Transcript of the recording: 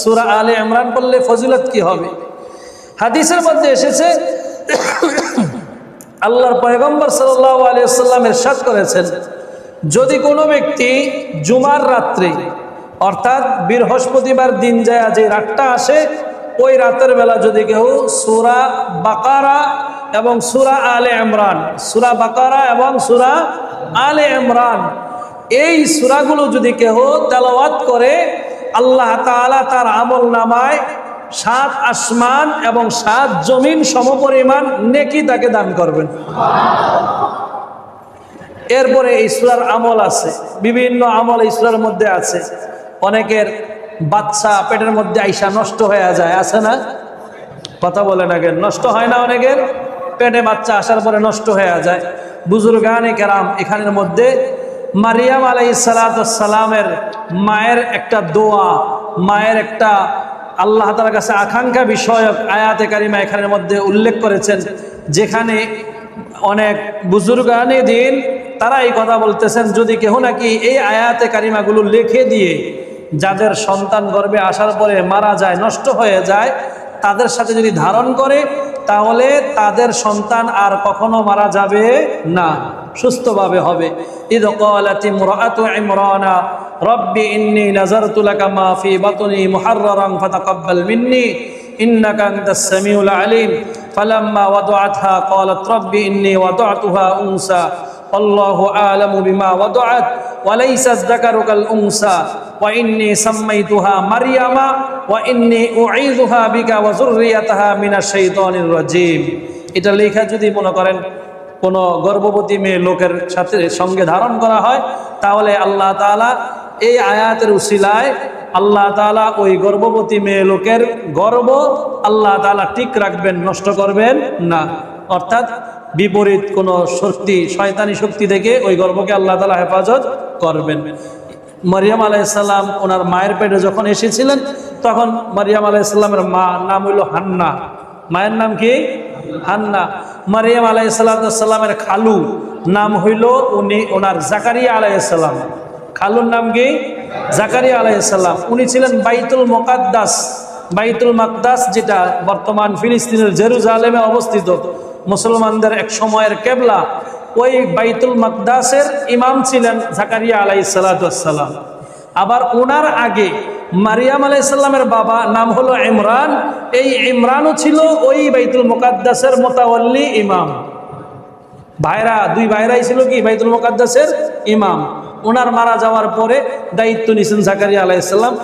সুরা আলে ইমরান পড়লে ফজিলত কি হবে? হাদিসের মধ্যে এসেছে, আল্লাহর পয়গম্বর সাল্লাহ আলিয়াল্লামের সাত করেছেন, যদি কোনো ব্যক্তি জুমার রাত্রে, অর্থাৎ বৃহস্পতিবার দিন যায়, যে রাতটা আসে, ওই রাতের বেলা যদি কেউ সুরা বাকারা এবং সুরা আলে ইমরান, সুরা বাকারা এবং সুরা আলে ইমরান, এই সুরাগুলো যদি কেউ তেলাওয়াত করে আল্লাহ তাআলা তার আমল নামায় সাত আসমান এবং সাত জমিন সমপরিমাণ নেকি তাকে দান করবেন। এরপরে ইসলার আমল আছে, বিভিন্ন আমল ইসলার মধ্যে আছে। অনেকের বাচ্চা পেটের মধ্যে আইসা নষ্ট হয়ে যায়, আছে না? কথা বলে না কেন? নষ্ট হয় না অনেকের? পেটে বাচ্চা আসার পরে নষ্ট হয়ে যায়। বুজুর্গানে কেরাম এখানের মধ্যে মারিয়াম আলাই সালামের মায়ের একটা দোয়া, মায়ের একটা আল্লাহ তালার কাছে আকাঙ্ক্ষা বিষয়ক আয়াতে কারিমা এখানের মধ্যে উল্লেখ করেছেন, যেখানে অনেক বুজুর্গানে দিন তারা এই কথা বলতেছেন, যদি কেহ নাকি এই আয়াতে কারিমাগুলো লিখে দিয়ে যাদের সন্তান গর্বে আসার পরে মারা যায়, নষ্ট হয়ে যায়, তাদের সাথে যদি ধারণ করে, তাহলে তাদের সন্তান আর কখনো মারা যাবে না। সুস্থভাবে হবে ঈদ কালাতি মুরাতু ইমরানা রব্বি ইন্নী নাযারতু লাকা মা ফি বাতনি মুহাররারান ফাতাকাব্বাল মিন্নি ইন্নাকা আনতাস সামিউল আলিম ফালাম্মা ওয়াদআতহা ক্বালাত রব্বি ইন্নী ওয়াদআতুহা উনসা والله أعلم بما وضعت وليس الذكر كالأنثى وإني سميتها مريم وإني أعيذها بك وذريتها من الشيطان الرجيم এটা লেখা যদি মনে করেন কোনো গর্ভবতী মেয়ে লোকের সাথে সঙ্গে ধারণ করা হয়, তাহলে আল্লাহ তাআলা এই আয়াতের উসিলায় আল্লাহ তাআলা ওই গর্ভবতী মেয়ে লোকের গর্ব আল্লাহ তাআলা ঠিক রাখবেন, নষ্ট করবেন না। অর্থাৎ বিপরীত কোনো শক্তি, শয়তানি শক্তি থেকে ওই গর্বকে আল্লাহ তালা হেফাজত করবেন। মারিয়াম আলাইসাল্লাম ওনার মায়ের পেটে যখন এসেছিলেন, তখন মারিয়াম আলাইসাল্লামের মা, নাম হইল হান্না। মায়ের নাম কি? হান্না। মারিয়াম আলাইসাল্লামের খালু নাম হইল উনি ওনার জাকারিয়া আলাইসাল্লাম খালুর নাম কি? জাকারিয়া আলাইসাল্লাম উনি ছিলেন বাইতুল মোকাদ্দাস। বাইতুল মাকদাস যেটা বর্তমান ফিলিস্তিনের জেরুজালেমে অবস্থিত। মুসলমানদের এক সময়ের কেবলা। ওই বাইতুল মাকদাসের ইমাম ছিলেন জাকারিয়া আলাই আবার ওনার আগে মারিয়াম আলাইসাল্লামের বাবা নাম হলো ইমরান। এই ইমরানও ছিল ওই বাইতুল মোকাদ্দাসের মোতাওয়াল্লি ইমাম। ভাইরা, দুই ভাইরাই ছিল কি? বাইতুল মোকাদ্দাসের ইমাম। ওনার মারা যাওয়ার পরে দায়িত্ব নিছেন জাকারিয়া আলাইসাল্লাম